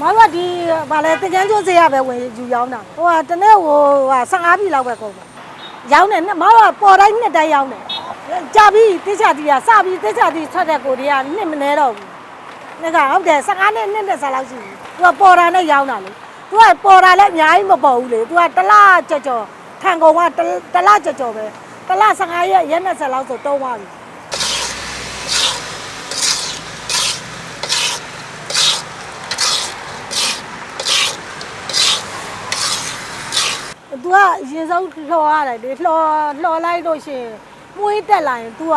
မတို့ကဒီဗာလဲတကန်းကျိုးစေရပဲဝင်ယူရောင်းတာဟိုကတနေ့ဟိုဟာ15ပြီလောက်ပဲကုန်ပါရောင်းတယ်မတို့ကပေါ်တိုင်းနှစ်တိုင်းရောင်းတယ်ကြာပြီတိချာတီကစပြီတိချာတီထွက်တဲ့ကိုတွေကနှစ်မနေတော့ဘူးနေ့ကဟုတ်တယ်15နှစ်နှစ်နဲ့ဆလောက်ရှိပြီသူကပေါ်တာနဲ့ရောင်းတာလေသူကပေါ်တာလည်းအများကြီးမပေါ်ဘူးလေသူကတစ်လကြော်ကြော်ခံကုန်ကတစ်လကြော်ကြော်ပဲတစ်လ15ရက်ရက်20လောက်ဆိုတုံးသွားပြီ तू က အရင်ဆုံးလှော်ရတယ်လေလှော်လှော်လိုက်လို့ရှိရင်မွေးတက်လာရင် तू က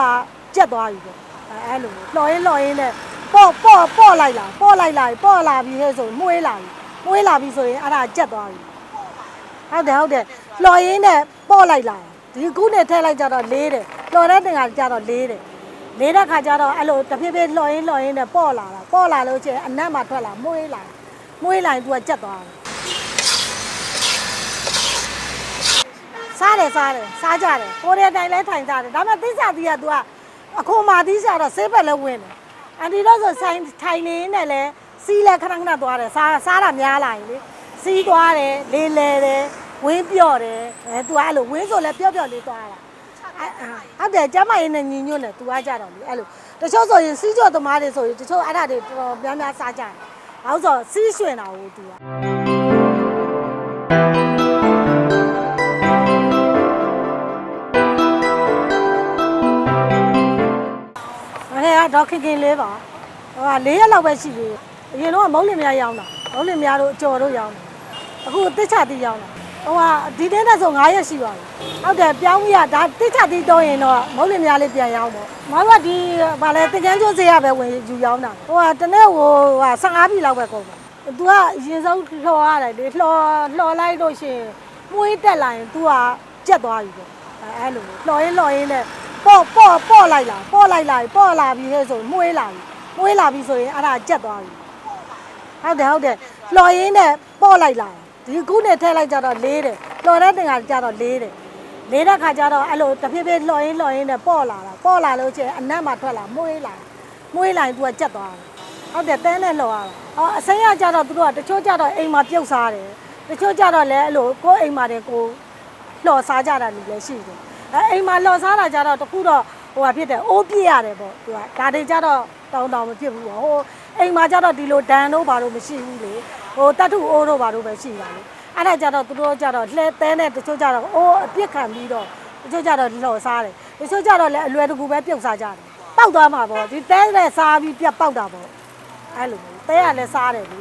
ကြက်သွားပြီပေါ့အဲအဲ့လိုလှော်ရင်လှော်ရင်နဲ့ပေါ့ပေါ့ပေါ့လိုက်လာပေါ့လိုက်လာပေါ့လာပြီဟဲ့ဆိုရင်မွေးလာပြီမွေးလာပြီဆိုရင်အဲ့ဒါကြက်သွားပြီဟုတ်တယ်ဟုတ်တယ်လှော်ရင်နဲ့ပေါ့လိုက်လာဒီခုနဲ့ထည့်လိုက်ကြတော့လေးတယ်လှော်တဲ့တင်ကကြတော့လေးတယ်လေးတဲ့ခါကျတော့အဲ့လိုတဖြည်းဖြည်းလှော်ရင်လှော်ရင်နဲ့ပေါ့လာတာပေါ့လာလို့ချင်းအနက်မှာထွက်လာမွေးလာမွေးလာရင် तू ကကြက်သွားတယ် စားတယ်စားတယ်စားကြတယ်ကိုရီးယားတိုင်းလဲထိုင်ကြတယ်ဒါပေမဲ့သစ္စာတီးက तू အခုမှသစ္စာတော့ဆေးဘက်လဲဝင်တယ်အန်တီတော့ဆိုဆိုင်ထိုင်နေနဲ့လဲစီးလဲခဏခဏသွားတယ်စားစားတာများလာရင်လေစီးသွားတယ်လေးလဲတယ်ဝင်းပြော့တယ်အဲ तू အဲ့လိုဝင်းဆိုလဲပြော့ပြော့လေးသွားတာအဲ့ဟုတ်တယ်ကျမရင်းနဲ့ညီညွတ်တယ် तू ကကြတော့လေအဲ့လိုတချို့ဆိုရင်စီးကြော်သမားတွေဆိုရင်တချို့အဲ့ဒါတွေတော်တော်များများစားကြတယ်ဘာလို့ဆိုစီးရွှင်တာကို तू က ။ ဒေါက်ခင်ခင်လေးပါ။ဟိုက၄ရက်လောက်ပဲရှိသေးတယ်။အရင်တော့မုံလင်များရောင်းတာ။မုံလင်များတို့အကျော်တို့ရောင်းတာ။အခုတစ်ချတီရောင်းတာ။ဟိုကဒီတင်းနဲ့ဆို9ရက်ရှိပါပြီ။ဟုတ်တယ်ပြောင်းရဒါတစ်ချတီတော့ရင်တော့မုံလင်များလေးပြန်ရောင်းပေါ့။မတို့ကဒီဗာလဲတကန်းကျိုးစေရပဲဝင်ယူရောင်းတာ။ဟိုကတနေ့ဟိုဟာ15ပြီလောက်ပဲကုန်ပါ။ तू ကအရင်ဆုံးလှော်ရတယ်လေလှော်လှော်လိုက်လို့ရှိရင်မွေးတက်လာရင် तू ကကြက်သွားပြီပေါ့။အဲအဲ့လိုလှော်ရင်လှော်ရင်နဲ့ ပေါ့ပေါ့ပေါ့လိုက်လာပေါ့လိုက်လာပေါ့လာပြီဟဲ့ဆိုရင်မွေးလာပြီမွေးလာပြီဆိုရင်အဲ့ဒါကြက်သွားပြီဟုတ်တယ်ဟုတ်တယ်လှော်ရင်းနဲ့ပေါ့လိုက်လာဒီခုနဲ့ထည့်လိုက်ကြတော့လေးတယ်လှော်တဲ့တင်ကကြတော့လေးတယ်လေးတဲ့ခါကျတော့အဲ့လိုတဖြည်းဖြည်းလှော်ရင်းလှော်ရင်းနဲ့ပေါ့လာတာပေါ့လာလို့ချင်းအနက်မှာထွက်လာမွေးလာမွေးလာရင် तू ကကြက်သွားတယ်ဟုတ်တယ်တဲနဲ့လှော်ရတာအော်အစိမ်းကကြတော့သူတို့ကတချို့ကြတော့အိမ်မှာပြုတ်စားတယ်တချို့ကြတော့လည်းအဲ့လိုကိုယ်အိမ်မှာတည်းကိုလှော်စားကြတာလူလည်းရှိတယ် အဲအိမ်မှာလှော်စားတာကြတော့တခုတော့ဟိုဟာဖြစ်တယ်အိုးပြည့်ရတယ်ပေါ့သူကဒါတွေကြတော့တောင်းတောင်းမဖြစ်ဘူးပေါ့ဟိုအိမ်မှာကြတော့ဒီလိုဒန်တို့ဘာလို့မရှိဘူးလေဟိုတတ်ထုအိုးတို့ဘာလို့ပဲရှိပါလေအဲ့ဒါကြတော့သူတို့ကြတော့လှဲတဲနဲ့တချို့ကြတော့အိုးအပြစ်ခံပြီးတော့တချို့ကြတော့လှော်စားတယ်တချို့ကြတော့လည်းအလွယ်တကူပဲပြုတ်စားကြတယ်ပောက်သွားမှာပေါ့ဒီတဲနဲ့စားပြီးပြတ်ပောက်တာပေါ့အဲ့လိုမျိုးတဲကလည်းစားတယ်လေ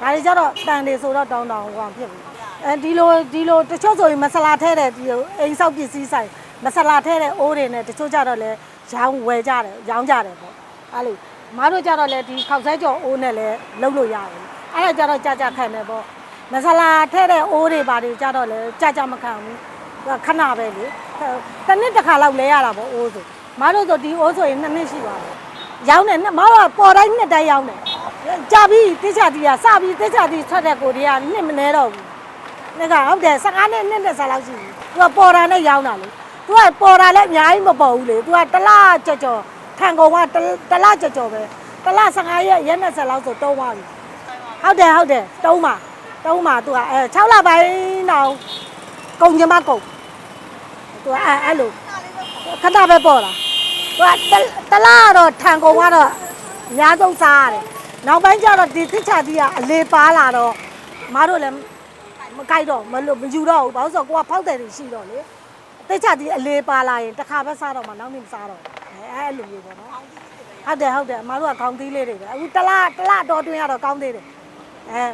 ဒါတွေကြတော့တန်တွေဆိုတော့တောင်းတောင်းဟိုဖြစ်ပြီ အဲဒီလိုဒီလိုတချို့ဆိုရင်မဆလာထဲတဲ့ဒီလိုအိမ်ဆောက်ပစ္စည်းဆိုင်မဆလာထဲတဲ့အိုးတွေနဲ့တချို့ကြတော့လဲရောင်းဝယ်ကြတယ်ရောင်းကြတယ်ပေါ့အဲ့လိုမတို့ကြတော့လဲဒီခောက်ဆဲကြော်အိုးနဲ့လဲလုံးလို့ရတယ်အဲ့ဒါကြတော့ကြာကြာခံတယ်ပေါ့မဆလာထဲတဲ့အိုးတွေပါတွေကြတော့လဲကြာကြာမခံဘူးခဏပဲလေတစ်နှစ်တစ်ခါလောက်လဲရတာပေါ့အိုးဆိုမတို့ဆိုဒီအိုးဆိုရင်နှစ်နှစ်ရှိပါဘူးရောင်းတယ်နဲ့မတော်ပေါ်တိုင်းနှစ်တိုင်းရောင်းတယ်ကြာပြီတိချာတီကစပြီတိချာတီထွက်တဲ့ကိုတွေကနှစ်မနေတော့ဘူး နေ့ကဟုတ်တယ်15နှစ်နှစ်နဲ့ဆလောက်ရှိပြီသူကပေါ်တာနဲ့ရောင်းတာလေသူကပေါ်တာလည်းအများကြီးမပေါ်ဘူးလေသူကတစ်လကြော်ကြော်ခံကုန်ကတစ်လကြော်ကြော်ပဲတစ်လ15ရက်ရက်20လောက်ဆိုတုံးသွားပြီဟုတ်တယ်ဟုတ်တယ်တုံးပါတုံးပါသူကအဲ6လပိုင်းတော့ကုန်ကြမကုန်သူကအဲအဲ့လိုခဏပဲပေါ်လာသူကတလားတော့ထန်ကုန်ကတော့အများဆုံးစားရတယ်နောက်ပိုင်းကျတော့ဒီသစ်ချာကြီးကအလေပါလာတော့မတို့လည်း မကြိုက်တော့မလို့မယူတော့ဘူးဘာလို့ဆိုတော့ကိုကဖောက်တယ်တွေရှိတော့လေသစ်ချာကြီးအလေပါလာရင်တစ်ခါပဲစားတော့မှနောက်နေ့မစားတော့ဘူးအဲအဲ့လိုမျိုးပေါ့နော်ဟုတ်တယ်ဟုတ်တယ်အမတို့ကခေါင်းသီးလေးတွေပဲအခုတလားတလားတော်တွင်းရတော့ကောင်းသေးတယ်အဲ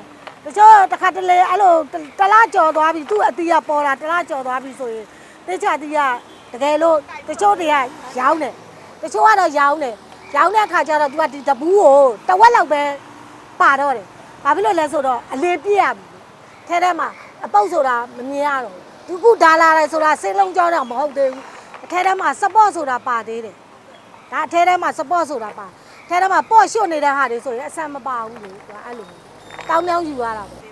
တချို့တစ်ခါတလေအဲ့လိုတလားကြော်သွားပြီသူ့အတီးကပေါ်လာတလားကြော်သွားပြီဆိုရင်သစ်ချာကြီးကတကယ်လို့တချို့တွေကရောင်းတယ်တချို့ကတော့ရောင်းတယ်ရောင်းတဲ့အခါကျတော့ तू ကဒီတပူးကိုတဝက်လောက်ပဲပါတော့တယ်ဘာဖြစ်လို့လဲဆိုတော့အလေးပြည့်ရပြီ ထဲထဲမှာအပုတ်ဆိုတာမမြင်ရတော့ဘူးသူကဒါလာတယ်ဆိုတာစိတ်လုံးကြောင်းတော့မဟုတ်သေးဘူးအထဲထဲမှာ support ဆိုတာပါသေးတယ်ဒါအထဲထဲမှာ support ဆိုတာပါထဲထဲမှာပေါ့ရွှတ်နေတဲ့ဟာတွေဆိုရင်အဆန်မပါဘူးလေသူကအဲ့လိုတောင်းမြောင်းယူရတာပေါ့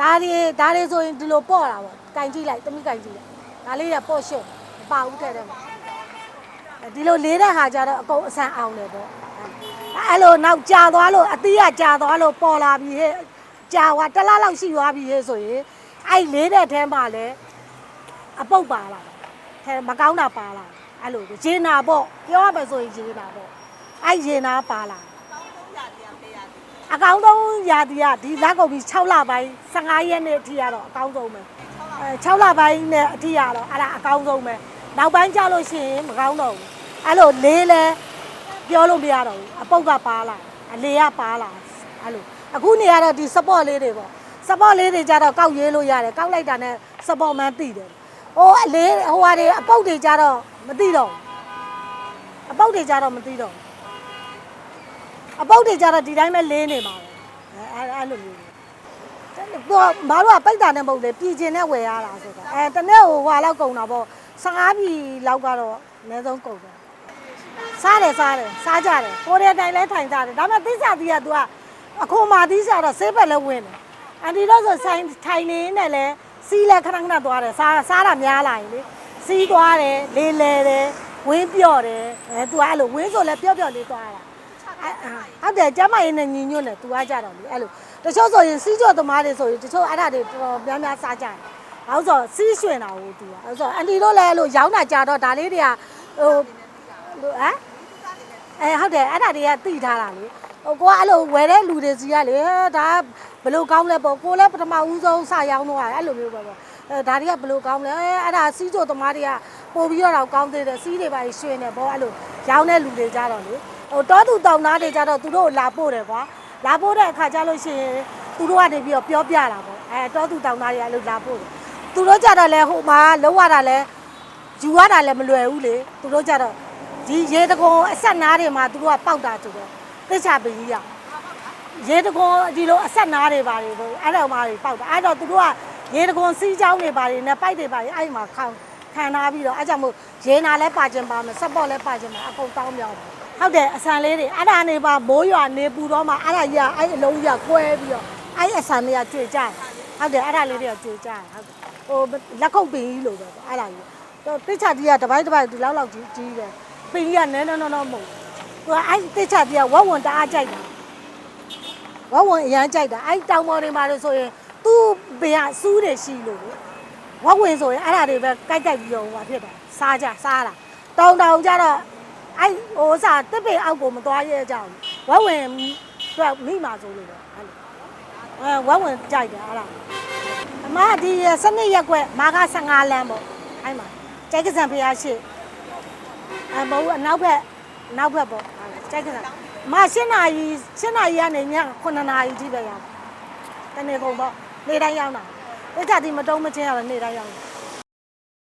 ဒါတွေဒါတွေဆိုရင်ဒီလိုပေါ့တာပေါ့ကင်ကြည့်လိုက်တမိကင်ကြည့်လိုက်ဒါလေးကပေါ့ရွှတ်မပါဘူးထဲထဲမှာဒီလိုလေးတဲ့ဟာကြတော့အကုန်အဆန်အောင်တယ်ပေါ့အဲ့လိုနောက်ကြာသွားလို့အသီးကကြာသွားလို့ပေါ်လာပြီဟဲ့ ကြာသွားတစ်လားလောက်ရှိသွားပြီလေဆိုရင်အဲ့လေးတဲ့ထဲမှာလည်းအပုတ်ပါလာထဲမကောင်းတာပါလာအဲ့လိုရေနာပေါ့ပြောရမယ်ဆိုရင်ရေနာပေါ့အဲ့ရေနာပါလာအကောင်းဆုံးရာသီကဒီလက်ကုန်ပြီး6လပိုင်း15ရက်နေ့အထိကတော့အကောင်းဆုံးပဲအဲ6လပိုင်းနဲ့အထိကတော့အဲ့ဒါအကောင်းဆုံးပဲနောက်ပိုင်းကျလို့ရှိရင်မကောင်းတော့ဘူးအဲ့လိုလေးလဲပြောလို့မရတော့ဘူးအပုတ်ကပါလာအလေကပါလာအဲ့လို အခုနေရတော့ဒီ support လေးတွေပေါ့ support လေးတွေကြတော့ကောက်ရေးလို့ရတယ်ကောက်လိုက်တာနဲ့ support မှန်းသိတယ်ဟိုအလေးဟိုဟာတွေအပုတ်တွေကြတော့မသိတော့ဘူးအပုတ်တွေကြတော့မသိတော့ဘူးအပုတ်တွေကြတော့ဒီတိုင်းပဲလေးနေမှာပဲအဲအဲ့အဲ့လိုမျိုးတွေတော့မတို့ကပိတ်တာနဲ့မဟုတ်လေပြည်ကျင်နဲ့ဝယ်ရတာဆိုတာအဲတနေ့ဟိုဟွာလောက်ကုန်တာပေါ့15ပြည်လောက်ကတော့အနည်းဆုံးကုန်တယ်စားတယ်စားတယ်စားကြတယ်ကိုရီးယားတိုင်းလဲထိုင်ကြတယ်ဒါပေမဲ့သိစားတီးက तू က အခုံမာသီးစားတော့ဆေးဘက်လဲဝင်တယ်အန်တီတော့ဆိုဆိုင်ထိုင်နေနဲ့လဲစီးလဲခဏခဏသွားတယ်စားစားတာများလာရင်လေစီးသွားတယ်လေးလဲတယ်ဝင်းပြော့တယ်အဲ तू အဲ့လိုဝင်းဆိုလဲပြော့ပြော့လေးသွားတာအဲ့ဟုတ်တယ်ကျမရင်နဲ့ညီညွတ်နေသူကကြတော့လေအဲ့လိုတချို့ဆိုရင်စီးကြော်သမားတွေဆိုရင်တချို့အဲ့ဒါတွေတော်တော်များများစားကြတယ်။ဟုတ်ဆိုစီးရွှင်တာကိုသူကအဲ့ဆိုအန်တီတို့လည်းအဲ့လိုရောင်းတာကြတော့ဒါလေးတွေကဟိုဟမ်အဲဟုတ်တယ်အဲ့ဒါတွေကသိထားတာလေ ဟိုကိုကအဲ့လိုဝယ်တဲ့လူတွေစီကလေဒါဘလို့ကောင်းလဲပေါ့ကိုလည်းပထမဦးဆုံးစရောင်းတော့အဲ့လိုမျိုးပဲပေါ့အဲဒါတွေကဘလို့ကောင်းလဲအဲအဲ့ဒါစီးကြော်သမားတွေကပို့ပြီးတော့ကောင်းသေးတယ်စီးတွေပါရွှင်နေပေါ့အဲ့လိုရောင်းတဲ့လူတွေကြတော့လေဟိုတောသူတောင်သားတွေကြတော့သူတို့လာပို့တယ်ကွာလာပို့တဲ့အခါကျလို့ရှိရင်သူတို့ကနေပြီးတော့ပြောပြတာပေါ့အဲတောသူတောင်သားတွေအဲ့လိုလာပို့တယ်သူတို့ကြတော့လဲဟိုမှာလုံးဝတာလဲယူရတာလဲမလွယ်ဘူးလေသူတို့ကြတော့ဒီရေတကုံအဆက်နားတွေမှာသူတို့ကပေါက်တာဆိုတော့ သိချပကြီးရရေတကုံဒီလိုအဆက်နားတွေပါတွေပေါ့အဲ့တော့မှတွေပေါက်တာအဲ့တော့သူတို့ကရေတကုံစီးချောင်းတွေပါတွေနဲ့ပိုက်တွေပါတွေအဲ့မှာခံခံထားပြီးတော့အဲ့ကြောင့်မို့ရေနာလဲပါခြင်းပါမယ်ဆက်ပေါ့လဲပါခြင်းပါအကုန်တောင်းမြောက်ပါဟုတ်တယ်အဆန်လေးတွေအဲ့ဒါနေပါမိုးရွာနေပူတော့မှအဲ့ဒါကြီးကအဲ့အလုံးကြီးကကွဲပြီးတော့အဲ့အဆန်တွေကကျွေကြတယ်ဟုတ်တယ်အဲ့ဒါလေးတွေကကျွေကြတယ်ဟုတ်တယ်ဟိုလက်ခုပ်ပင်ကြီးလိုပဲပေါ့အဲ့ဒါကြီးတော့တိချတီးကတပိုင်းတပိုင်းဒီလောက်လောက်ကြီးကြီးတယ်ပင်ကြီးကနဲနဲနော်နော်မဟုတ်ဘူး သူကအဲ့တိချတီးကဝက်ဝင်တအားကြိုက်တာဝက်ဝင်အရန်ကြိုက်တာအဲ့တောင်ပေါ်တွေမှာလို့ဆိုရင်သူ့ပင်ကစူးတယ်ရှိလို့လေဝက်ဝင်ဆိုရင်အဲ့ဒါတွေပဲကြိုက်ကြိုက်ပြီးတော့ဟိုဖြစ်တာစားကြစားတာတောင်တောင်ကြတော့အဲ့ဟိုစားတစ်ပေအောက်ကိုမသွားရဲကြဘူးဝက်ဝင်တော့မိမှာဆိုလို့ပဲအဲ့လိုအဲဝက်ဝင်ကြိုက်တယ်အဲ့ဒါအမဒီစနစ်ရက်ကွက်မာက15လမ်းပေါ့အဲ့မှာကျိုက်ကစံဖျားရှိအမဟုတ်အနောက်ဘက် နောက်ဘက်ပေါ့ကျိုက်ကစံအမ7နာရီ7နာရီကနေည9နာရီထိပဲရောက်တနေ့ကုန်ပေါ့နေ့တိုင်းရောက်တာတခြားဒီမတုံးမချင်းရပဲနေ့တိုင်းရောက်တာ